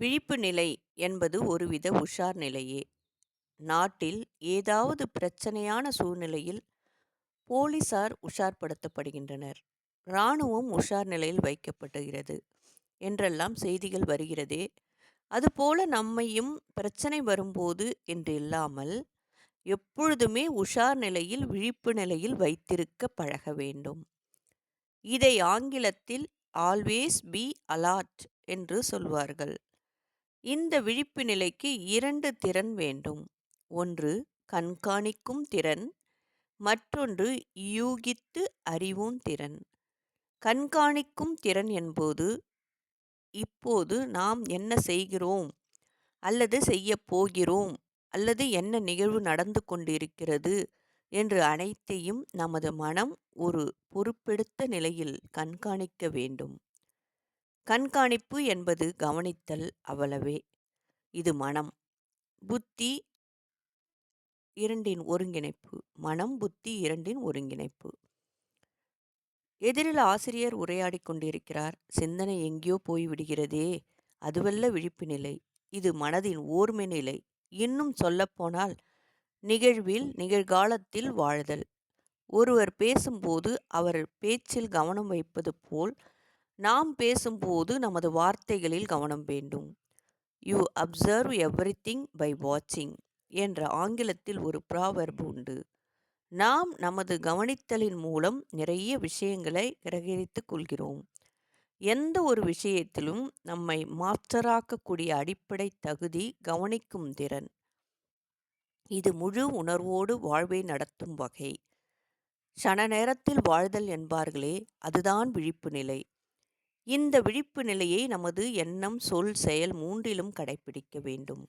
விழிப்பு நிலை என்பது ஒருவித உஷார் நிலையே. நாட்டில் ஏதாவது பிரச்சனையான சூழ்நிலையில் போலீசார் உஷார்படுத்தப்படுகின்றனர். இராணுவம் உஷார் நிலையில் வைக்கப்படுகிறது என்றெல்லாம் செய்திகள் வருகிறதே. அதுபோல நம்மையும் பிரச்சனை வரும்போது என்று இல்லாமல் எப்பொழுதுமே உஷார் நிலையில் விழிப்பு நிலையில் வைத்திருக்க பழக வேண்டும். இதை ஆங்கிலத்தில் ஆல்வேஸ் பி அலார்ட் என்று சொல்வார்கள். இந்த விழிப்பு நிலைக்கு இரண்டு திறன் வேண்டும். ஒன்று கண்காணிக்கும் திறன் மற்றொன்று யூகித்து அறிவும் திறன். கண்காணிக்கும் திறன் என்பது இப்போது நாம் என்ன செய்கிறோம் அல்லது செய்யப்போகிறோம் அல்லது என்ன நிகழ்வு நடந்து கொண்டிருக்கிறது என்று அனைத்தையும் நமது மனம் ஒரு பொறுப்பெடுத்த நிலையில் கண்காணிக்க வேண்டும். கண்காணிப்பு என்பது கவனித்தல் அவ்வளவே. இது மனம், புத்தி இரண்டின் ஒருங்கிணைப்பு. மனம், புத்தி இரண்டின் ஒருங்கிணைப்பு. எதிரில் ஆசிரியர் உரையாடிக் கொண்டிருக்கிறார். சிந்தனை எங்கேயோ போய்விடுகிறதே. அதுவல்ல விழிப்பு நிலை. இது மனதின் ஓர்மை நிலை. இன்னும் சொல்லப்போனால் நிகழ்வில் நிகழ்காலத்தில் வாழுதல் ஒருவர் பேசும்போது அவர் பேச்சில் கவனம் வைப்பது போல் நாம் பேசும்போது நமது வார்த்தைகளில் கவனம் வேண்டும். யூ அப்சர்வ் எவ்ரிதிங் பை வாட்சிங் என்ற ஆங்கிலத்தில் ஒரு ப்ராவர்பு உண்டு. நாம் நமது கவனித்தலின் மூலம் நிறைய விஷயங்களை கிரகித்துக் கொள்கிறோம். எந்த ஒரு விஷயத்திலும் நம்மை மாஸ்டராக்கக்கூடிய அடிப்படை தகுதி கவனிக்கும் திறன். இது முழு உணர்வோடு வாழ்வை நடத்தும் வகை. சன நேரத்தில் வாழ்தல் என்பார்களே அதுதான் விழிப்பு நிலை. இந்த விழிப்பு நிலையை நமது எண்ணம், சொல், செயல் மூன்றிலும் கடைப்பிடிக்க வேண்டும்.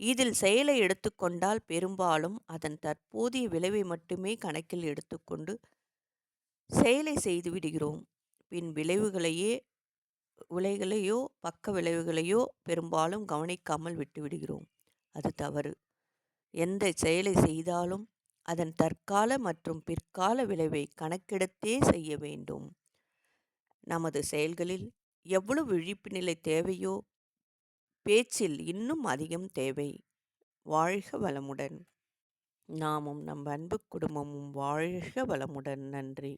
இதில் செயலை எடுத்துக்கொண்டால் பெரும்பாலும் அதன் தற்போதைய விளைவை மட்டுமே கணக்கில் எடுத்துக்கொண்டு செயலை செய்து விடுகிறோம். பின் விளைவுகளையே விளைவுகளையோ பக்க விளைவுகளையோ பெரும்பாலும் கவனிக்காமல் விட்டுவிடுகிறோம். அது தவறு. எந்த செயலை செய்தாலும் அதன் தற்கால மற்றும் பிற்கால விளைவை கணக்கெடுத்தே செய்ய வேண்டும். நமது செயல்களில் எவ்வளவு விழிப்பு நிலை தேவையோ பேச்சில் இன்னும் அதிகம் தேவை. வாழ்க வளமுடன்! நாமும் நம் அன்பு குடும்பமும் வாழ்க வளமுடன்! நன்றி!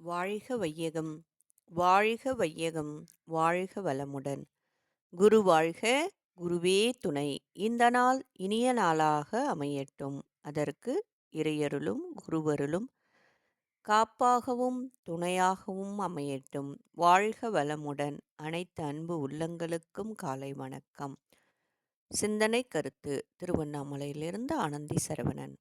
வாழ்க வையகம்! வாழ்க வையகம்! வாழ்க வளமுடன்! குரு வாழ்க! குருவே துணை! இந்த நாள் இனிய நாளாக அமையட்டும். அதற்கு இறையருளும் குருவருளும் காப்பாகவும் துணையாகவும் அமையட்டும். வாழ்க வளமுடன்! அனைத்து அன்பு உள்ளங்களுக்கும் காலை வணக்கம். சிந்தனை கருத்து திருவண்ணாமலையிலிருந்து ஆனந்தி சரவணன்